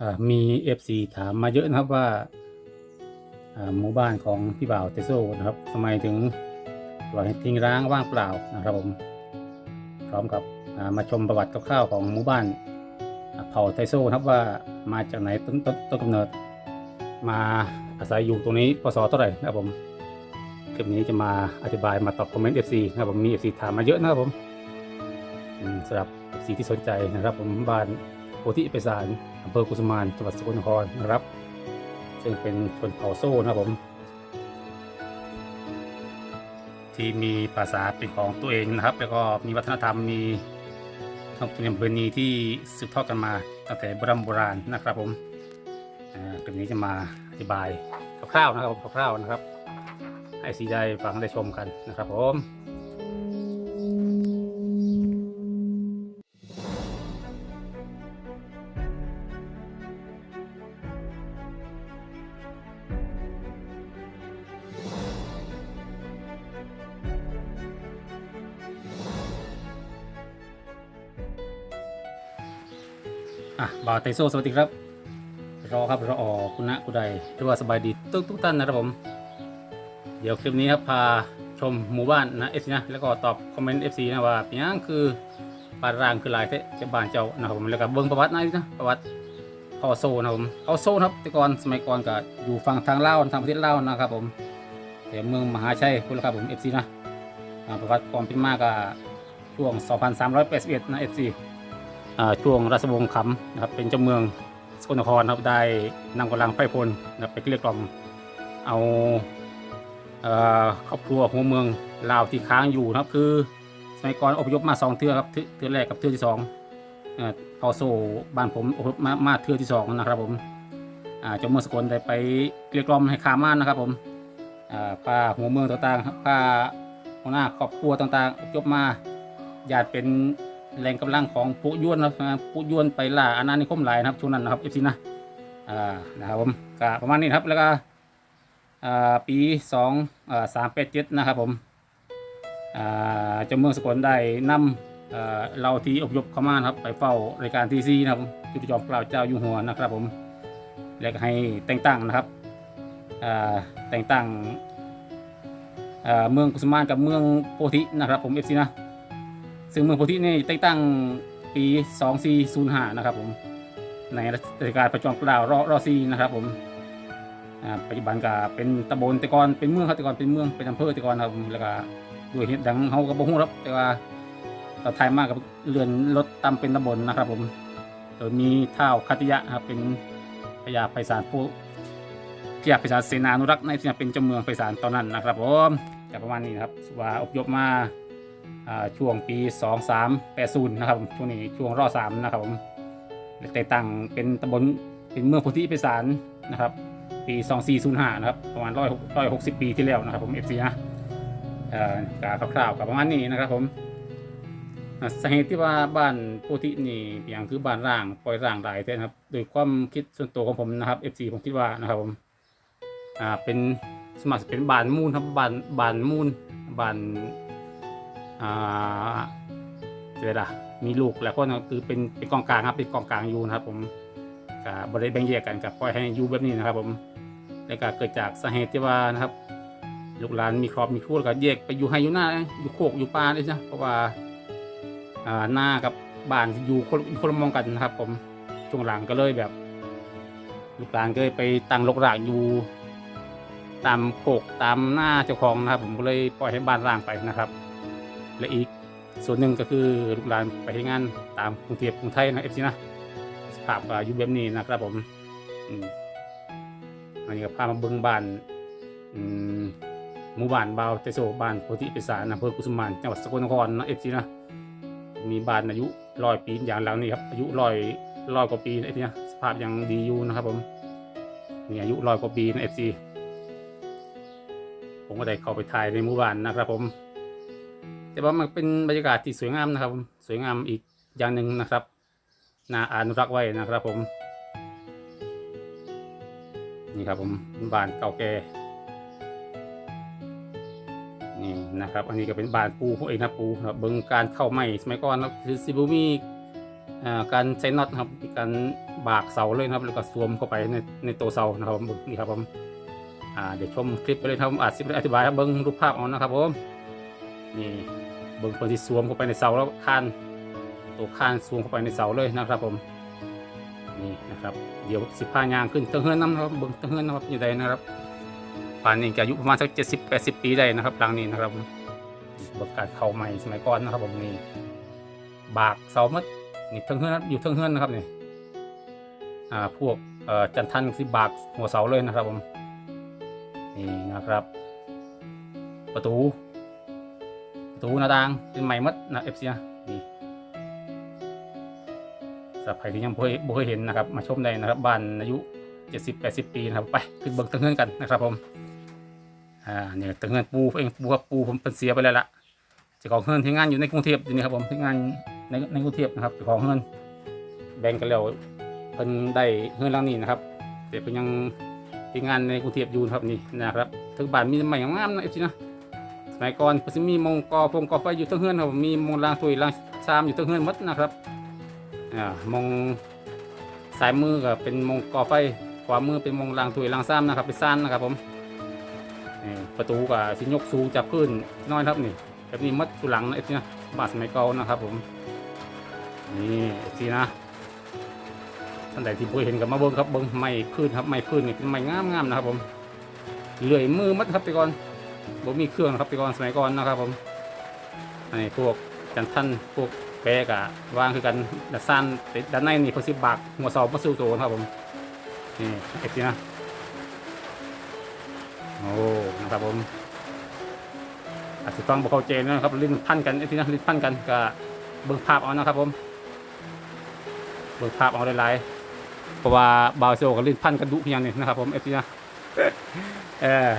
อ่ามี FC ถามมาเยอะนะครับว่าหมู่บ้านของพี่บ่าวเตโซนะครับทำไมถึงปล่อยให้ทิ้งร้างว่างเปล่านะครับผมพร้อมกับมาชมประวัติคร่าวๆของหมู่บ้านเผ่าไทโซนะครับว่ามาจากไหนต้นต้นต้นกำเนิด มาอาศัยอยู่ตรงนี้พศเท่าไหร่นะครับผมคลิปนี้จะมาอธิบายมาตอบคอมเมนต์ FC นะครับผมมี FC ถามมาเยอะนะครับผมสำหรับ FC ที่สนใจนะครับผมบ้านโพธิไปสาร อำเภอกุสมานจังหวัดสกลนครนะครับ ซึ่งเป็นชนเผ่าโซ่นะครับผม ที่มีภาษาเป็นของตัวเองนะครับ แล้วก็มีวัฒนธรรมมีขนบธรรมเนียมประเพณีที่สืบทอดกันมาตั้งแต่โบราณโบราณนะครับผมอ่าคลิปนี้จะมาอธิบายคร่าวๆนะครับคร่าวๆนะครับ ให้สีได้ฟังได้ชมกันนะครับผม อะบาวไตโซสวัสดีครับ รอครับรออคุณนะคุณใดหรือว่าสบายดีทุกทุกท่านนะครับผม เดี๋ยวคลิปนี้ครับพาชมหมู่บ้านนะเอฟซีนะแล้วก็ตอบคอมเมนต์เอฟซีนะว่าเป็นยังคือบ้ารางคือลายเทะจะบ้านเจ้านะครับผมแล้วก็เบิ้งประวัตินะนะประวัติพ่อโซนะผมพ่อโซครับแต่ก่อนสมัยก่อนก็อยู่ฝั่งทางลาวทางประเทศลาวนะครับผมแถวเมืองมหาชัยคุณละครับผมเอฟซีนะประวัติความเป็นมาก็ช่วง 2381นะเอฟซี ช่วงราชวงศ์ขำนะครับเป็นเจ้าเมืองสกลนครครับได้นำกำลังไพ่พลนะไปเกลี้ยกล่อมเอาครอบครัวหัวเมืองลาวที่ค้างอยู่นะครับ คือสมัยก่อนอพยพมาสองเทือครับเทือแรกกับเทือที่สองเอ่อพอโซบ้านผมอพยพมามาเทือที่สองนะครับผมเจ้าเมืองสกลได้ไปเกลี้ยกล่อมให้ขาม่านนะครับผมอ่าป้าหัวเมืองต่างๆป้าหัวหน้าครอบครัวต่างๆอพยพมาญาติเป็น แรงกำลังของผู้ยวนนะครับผู้ยวนไปล่าอาณานิคมหลายนะครับช่วงนั้นนะครับเอฟซีนะอ่านะครับผมก็ประมาณนี้ครับแล้วก็อ่าปีสองอ่าสามแปดเจ็ดนะครับผมอ่าเจ้าเมืองสกลได้นำอ่อเราที่อพยพเข้ามานครับไปเฝ้ารายการทีซีนะครับจุดจอมเกล้าเจ้าอยู่หัวนะครับผมแล้วก็ให้แต่งตั้งนะครับอ่าแต่งตั้งอ่าเมืองกุสมานกับเมืองโพธินะครับผมเอฟซีนะ ซึ่งเมืองโพธินี่แต่งตั้งปี 2405 นะครับผมในรัชกาลประจอมเกล้ารอรอซีนะครับผมอ่าปัจจุบันก็เป็นตำบลแต่ก่อนเป็นเมืองครับแต่ก่อนเป็นเมืองเป็นอำเภอแต่ก่อนครับผมแล้วก็ด้วยเหตุดังเขาก็บ่ฮู้ครับแต่ว่าตอนไทยมากกับเลื่อนรถตามเป็นตำบลนะครับผมโดยมีเท้าวคัติยะครับเป็นพญาไพศาลผู้พญาไพศาลเสนานุรักษ์ในที่เป็นเจ้าเมืองไพศาลตอนนั้นนะครับผมแต่ประมาณนี้นะครับว่าอพยพมา ช่วงปี 2380 นะครับช่วงนี้ช่วงรอสามนะครับผมแต่ตั้งเป็นตำบลเป็นเมืองโพธิพิสารนะครับ ปี 2405 นะครับ ประมาณ160 ปีที่แล้วนะครับผม FC นะเอ่อกาคร่าวๆกับประมาณนี้นะครับผมสาเหตุที่ว่าบ้านโพธินี่อย่างคือบ้านร่างปล่อยร่างหลายแท้นะครับโดยความคิดส่วนตัวของผมนะครับ FC ผมคิดว่านะครับผมอ่าเป็นสมัครเป็นบ้านมูลครับบ้านบ้านมูลบ้าน เจอละมีลูกหลายคนนะครับคือเป็นเป็นกองกลางครับเป็นกองกลางอยู่นะครับ ผมกับบริแบ่งแยกกันกับปล่อยให้อยู่แบบนี้นะครับ ผมแล้วก็เกิดจากสาเหตุที่ว่านะครับลูกหลานมีครอบมีครัวแล้วก็แยกไปอยู่ให้อยู่หน้าอยู่โคกอยู่ป่าเลยนะเพราะว่าหน้ากับบ้านอยู่คนคนละมองกันนะครับ ผมช่วงหลังก็เลยแบบลูกหลานก็เลยไปตั้งรกรากอยู่ ตามโคกตามหน้าเจ้าของนะครับ ผมก็เลยปล่อยให้บ้านร้างไปนะครับ และอีกส่วนหนึ่งก็คือลูกหลานไปให้งานตามกรุงเทพกรุงไทยนะเอฟซีนะสภาพอยู่แบบนี้นะครับผมอันนี้ก็พามาเบิ้งบ้านหมู่บ้านบาวเตโซบ้านโพธิปิสารอำเภอกุสุมานจังหวัดสกลนครนะเอฟซีนะมีบ้านอายุร้อยปีอย่างหลังนี้ครับอายุร้อยร้อยกว่าปีนะเอฟซีนะสภาพยังดีอยู่นะครับผมนี่อายุร้อยกว่าปีนะเอฟซีผมก็ได้เข้าไปถ่ายในหมู่บ้านนะครับผม แต่ว่ามันเป็นบรรยากาศที่สวยงามนะครับ สวยงามอีกอย่างหนึ่งนะครับน่าอนุรักษ์ไว้นะครับผม นี่ครับผมบ้านเก่าแก่นี่นะครับ อันนี้ก็เป็นบ้านปูพวกเองนะปูครับเบิ้งการเข้าใหม่สมัยก่อนนะคือซิบูมีอ่าการใช้น็อตครับมีการบากเสาเลยนะครับ แล้วก็สวมเข้าไปในในตัวเสานะครับผมนี่ครับผมเดี๋ยวชมคลิปไปเลยครับอาจจะอธิบายครับเบิ้งรูปภาพเอานะครับผมนี่ เบิ้งคนที่สวมเข้าไปในเสาแล้วคานตัวคานสวมเข้าไปในเสาเลยนะครับผมนี่นะครับ เดี๋ยวสิบห้ายางขึ้นเตังเฮือนน้ำครับเบิ้งเตังเฮือนนะครับอยู่ใดนะครับป่านนี้แกอายุประมาณสักเจ็ดสิบแปดสิบปีได้นะครับหลังนี้นะครับผมเบิการเข่าใหม่สมัยก่อนนะครับผมนี่บากเสามัดนี่เตังเฮือนอยู่เตังเฮือนนะครับนี่อ่าพวกเอ่อจันทันสิบากหัวเสาเลยนะครับผมนี่นะครับ ประตู ตูหน้าต่างเป็นใหม่มัดนะเอฟซีนะนี่สำหรับใครที่ยังบ่เคยบ่เคยเห็นนะครับ มาชมได้นะครับบ้านอายุ70 80ปีนะครับไปขึ้นเบิ้งตึงเงินกันนะครับผมอ่าเนี่ยตึงเงินปูเองปูครับปูผมเป็นเสียไปแล้วล่ะเจ้าของเงินที่งานอยู่ในกรุงเทพอยู่นี่ครับผมที่งานในในกรุงเทพนะครับเจ้าของเงินแบ่งกันแล้วเพิ่นได้เงินหลังนี้นะครับแต่เพิ่นยังที่งานในกรุงเทพอยู่นครับนี่นะครับถึงบ้านมีใหม่งามนะเอฟซีนะ สมัยก่อนก็จะมีมงกอพงกอไฟอยู่ทั้งเฮือนครับมีมงลางตุยลางชามอยู่ทั้งเฮือนหมดนะครับอ่ามงสายมือก็เป็นมงกอไฟขวามือเป็นมงลางตุยลางซ้ำนะครับเป็นซ่านนะครับผมนี่ประตูก็สิยกสูงจากพื้นน้อยครับนี่แบบนี้มัดสุหลังนะไอ้ที่นะบาทสมัยเก่านะครับผมนี่ไอ้ที่นะท่านใดที่เคยเห็นกับมาเบิ้งครับเบิ้งไม้พื้นครับไม้พื้นนี่เป็นไม้งามๆนะครับผมเลื่อยมือมัดครับแต่ก่อน บ่มีเครื่องครับแต่ก่อนสมัยก่อนนะครับผมอันนี้พวกจันทันพวกแปรกะวางคือกันด้านซ้นติดด้านในนี่เพอสิบากหัวเสามาสู่โตนะครับผมนี่เอ็ดสินะโอ้นะครับผมอาจจะต้องบอกเข้าใจนะครับลิ้นพันกันเอ็ดสินะลิ้นพันกันก็เบิ่งภาพเอานะครับผมเบิ่งภาพเอาหลายๆเพราะว่าบาวโซกับลิ้นพันกันดุเพียงนี่นะครับผมเอ็ดสินะเออ